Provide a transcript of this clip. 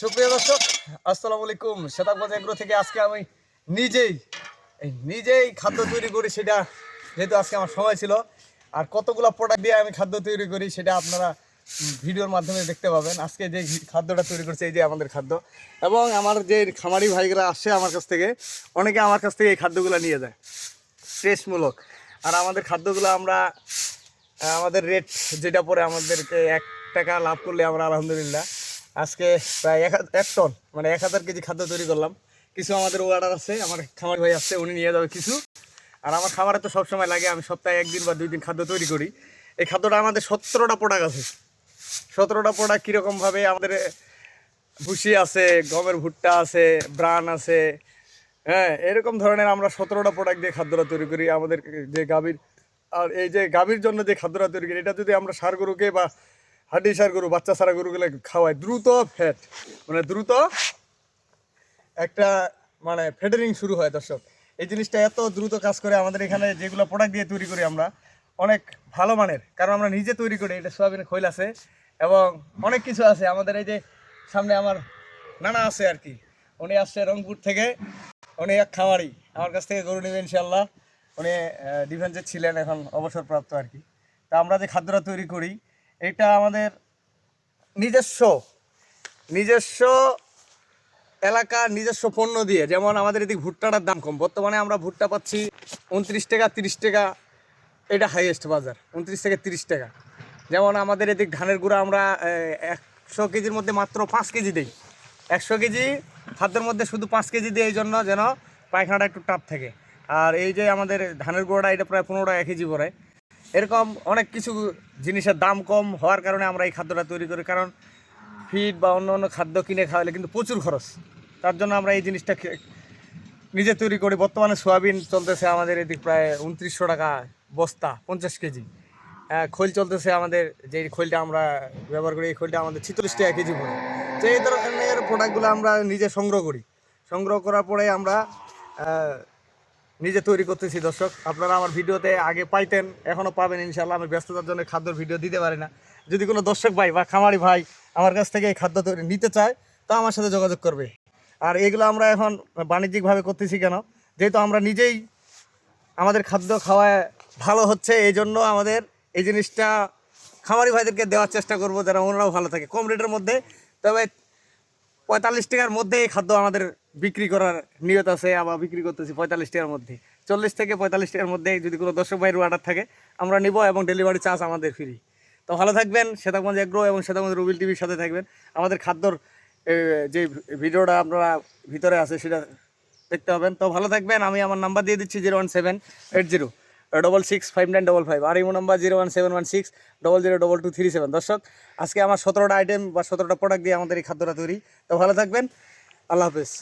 সুপ্রিয় দর্শক, আসসালামু আলাইকুম। শতাব্দ এগ্রো থেকে আজকে আমি নিজেই, এই নিজেই খাদ্য তৈরি করি সেটা, যেহেতু আজকে আমার সময় ছিল, আর কতগুলো প্রোডাক্ট দিয়ে আমি খাদ্য তৈরি করি সেটা আপনারা ভিডিওর মাধ্যমে দেখতে পাবেন। আজকে যে খাদ্যটা তৈরি করছে, এই যে আমাদের খাদ্য। এবং আমার যে খামারি ভাইগুলো আসে আমার কাছ থেকে, অনেকে আমার কাছ থেকে এই খাদ্যগুলো নিয়ে যায়, টেস্টমূলক। আর আমাদের খাদ্যগুলো আমরা, আমাদের রেট যেটা পরে আমাদেরকে এক টাকা লাভ করলে আমরা আলহামদুলিল্লাহ। আজকে প্রায় এক এক টন মানে এক হাজার কেজি খাদ্য তৈরি করলাম। কিছু আমাদের অর্ডার আছে, আমার খামার ভাই আসছে উনি নিয়ে যাবে কিছু। আর আমার খাবারে তো সবসময় লাগে, আমি সপ্তাহে একদিন বা দুই দিন খাদ্য তৈরি করি। এই খাদ্যটা আমাদের সতেরোটা প্রোডাক্ট আছে। সতেরোটা প্রোডাক্ট কীরকমভাবে আমাদের ভুসি আছে, গমের ভুট্টা আছে, ব্রান আছে হ্যাঁ এরকম ধরনের আমরা সতেরোটা প্রোডাক্ট দিয়ে খাদ্যটা তৈরি করি। আমাদের যে গাভীর, আর এই যে গাভীর জন্য যে খাদ্যটা তৈরি করি, এটা যদি আমরা সার গরুকে বা হাড্ডি সার গরু, বাচ্চা সারা গরুগুলো খাওয়াই দ্রুত ফ্যাট মানে দ্রুত একটা মানে ফেডারিং শুরু হয় দর্শক। এই জিনিসটা এত দ্রুত কাজ করে আমাদের এখানে যেগুলো প্রোডাক্ট দিয়ে তৈরি করি আমরা, অনেক ভালো মানের। কারণ আমরা নিজে তৈরি করি, এটা সোয়াবিন খৈল আছে এবং অনেক কিছু আছে। আমাদের এই যে সামনে আমার নানা আছে আর কি। উনি আসছে রংপুর থেকে, উনি এক খামারি। আমার কাছ থেকে গরু নেবে ইনশাল্লাহ উনি ডিফেন্সে ছিলেন এখন, অবসরপ্রাপ্ত আর কি। তা আমরা যে খাদ্যটা তৈরি করি এটা আমাদের নিজস্ব নিজস্ব এলাকা নিজস্ব পণ্য দিয়ে, যেমন আমাদের এদিকে ভুট্টাটার দাম কম। বর্তমানে আমরা ভুট্টা পাচ্ছি উনত্রিশ টাকা, তিরিশ টাকা। এটা হাইয়েস্ট বাজার, উনত্রিশ থেকে তিরিশ টাকা। যেমন আমাদের এদিক ধানের গুঁড়া আমরা একশো কেজির মধ্যে মাত্র পাঁচ কেজি দিই। একশো কেজি খাদ্যের মধ্যে শুধু পাঁচ কেজি দিই, এই জন্য যেন পায়খানাটা একটু টাপ থাকে। আর এই যে আমাদের ধানের গুঁড়োটা, এটা প্রায় পনেরো টাকা কেজি পড়ে। এরকম অনেক কিছু জিনিসের দাম কম হওয়ার কারণে আমরা এই খাদ্যটা তৈরি করি। কারণ ফিড বা অন্য অন্য খাদ্য কিনে খাওয়ালে কিন্তু প্রচুর খরচ। তার জন্য আমরা এই জিনিসটা নিজে তৈরি করি। বর্তমানে সোয়াবিন চলতেছে আমাদের এদিক প্রায় উনত্রিশশো টাকা বস্তা পঞ্চাশ কেজি। আহ, খৈল চলতেছে আমাদের যে খৈলটা আমরা ব্যবহার করি এই খৈলটা আমাদের ছিচল্লিশ টাকা কেজি পড়ে। তো এই ধরনের প্রোডাক্টগুলো আমরা নিজে সংগ্রহ করি। সংগ্রহ করার পরে আমরা নিজে তৈরি করতেছি, দর্শক। আপনারা আমার ভিডিওতে আগে পাইতেন এখনও পাবেন ইনশাল্লাহ আমি ব্যস্ততার জন্য খাদ্যর ভিডিও দিতে পারি না। যদি কোনো দর্শক ভাই বা খামারি ভাই আমার কাছ থেকে এই খাদ্য তৈরি নিতে চায়, তা আমার সাথে যোগাযোগ করবে। আর এগুলো আমরা এখন বাণিজ্যিকভাবে করতেছি কেন? যেহেতু আমরা নিজেই আমাদের খাদ্য খাওয়ায় ভালো হচ্ছে, এই জন্য আমাদের এই জিনিসটা খামারি ভাইদেরকে দেওয়ার চেষ্টা করব যারা ওনারাও ভালো থাকে। কম রেটের মধ্যে, তবে পঁয়তাল্লিশ টাকার মধ্যে এই খাদ্য আমাদের বিক্রি করার নিয়ত আছে, আবার বিক্রি করতেছি পঁয়তাল্লিশ টাকার মধ্যে। চল্লিশ থেকে পঁয়তাল্লিশ টাকার মধ্যে যদি কোনো দর্শক ভাইয়ের অর্ডার থাকে, আমরা নিব এবং ডেলিভারি চার্জ আমাদের ফ্রি তো ভালো থাকবেন শ্বেতাগঞ্জ এগ্রো এবং শ্বেতাগঞ্জ রুবিল টিভির সাথে থাকবেন। আমাদের খাদ্যর যে ভিডিওটা আপনারা ভিতরে আছে, সেটা দেখতে পাবেন তো ভালো থাকবেন, আমি আমার নাম্বার দিয়ে দিচ্ছি zero one seven eight zero double six five nine double five আর IMO number zero one seven one six double zero double two three seven দর্শক, আজকে আমার সতেরোটা আইটেম বা সতেরোটা প্রোডাক্ট দিয়ে আমাদের এই খাদ্যটা তৈরি। তো ভালো থাকবেন। আল্লাহ হাফেজ।